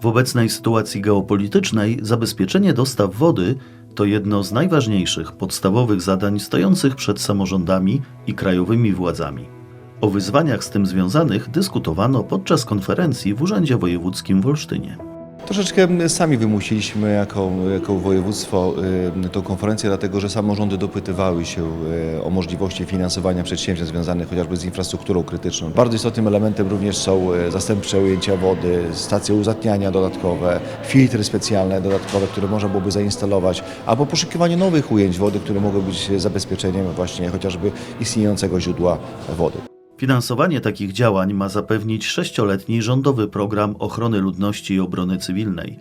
W obecnej sytuacji geopolitycznej zabezpieczenie dostaw wody to jedno z najważniejszych podstawowych zadań stojących przed samorządami i krajowymi władzami. O wyzwaniach z tym związanych dyskutowano podczas konferencji w Urzędzie Wojewódzkim w Olsztynie. Troszeczkę sami wymusiliśmy jako, jako województwo y, tą konferencję, dlatego że samorządy dopytywały się y, o możliwości finansowania przedsięwzięć związanych chociażby z infrastrukturą krytyczną. Bardzo istotnym elementem również są y, zastępcze ujęcia wody, stacje uzatniania dodatkowe, filtry specjalne dodatkowe, które można byłoby zainstalować, albo poszukiwanie nowych ujęć wody, które mogły być zabezpieczeniem właśnie chociażby istniejącego źródła wody. Finansowanie takich działań ma zapewnić sześcioletni rządowy program ochrony ludności i obrony cywilnej.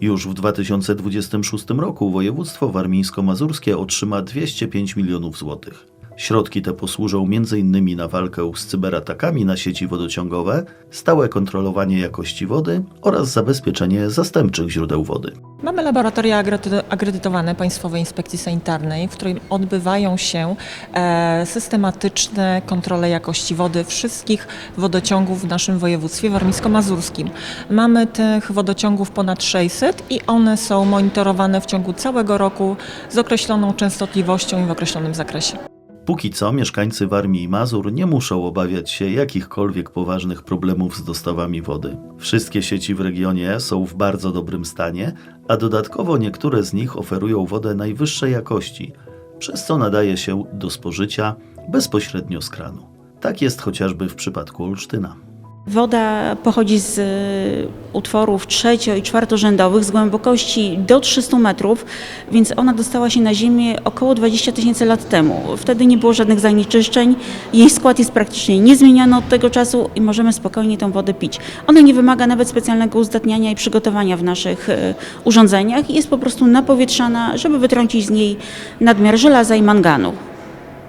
Już w 2026 roku województwo warmińsko-mazurskie otrzyma 205 milionów złotych. Środki te posłużą m.in. na walkę z cyberatakami na sieci wodociągowe, stałe kontrolowanie jakości wody oraz zabezpieczenie zastępczych źródeł wody. Mamy laboratoria akredytowane Państwowej Inspekcji Sanitarnej, w którym odbywają się e, systematyczne kontrole jakości wody wszystkich wodociągów w naszym województwie warmińsko-mazurskim. Mamy tych wodociągów ponad 600 i one są monitorowane w ciągu całego roku z określoną częstotliwością i w określonym zakresie. Póki co mieszkańcy Warmii i Mazur nie muszą obawiać się jakichkolwiek poważnych problemów z dostawami wody. Wszystkie sieci w regionie są w bardzo dobrym stanie, a dodatkowo niektóre z nich oferują wodę najwyższej jakości, przez co nadaje się do spożycia bezpośrednio z kranu. Tak jest chociażby w przypadku Olsztyna. Woda pochodzi z y, utworów trzecio- i czwartorzędowych z głębokości do 300 metrów, więc ona dostała się na Ziemię około 20 tysięcy lat temu. Wtedy nie było żadnych zanieczyszczeń, jej skład jest praktycznie niezmieniony od tego czasu i możemy spokojnie tę wodę pić. Ona nie wymaga nawet specjalnego uzdatniania i przygotowania w naszych y, urządzeniach jest po prostu napowietrzana, żeby wytrącić z niej nadmiar żelaza i manganu.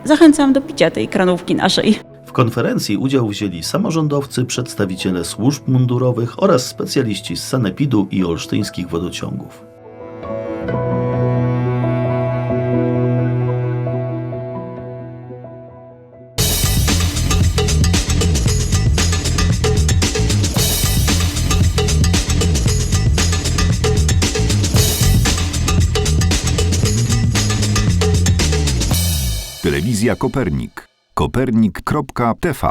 Zachęcam do picia tej kranówki naszej. W konferencji udział wzięli samorządowcy, przedstawiciele służb mundurowych oraz specjaliści z Sanepidu i olsztyńskich wodociągów. Telewizja Kopernik. Kopernik.tv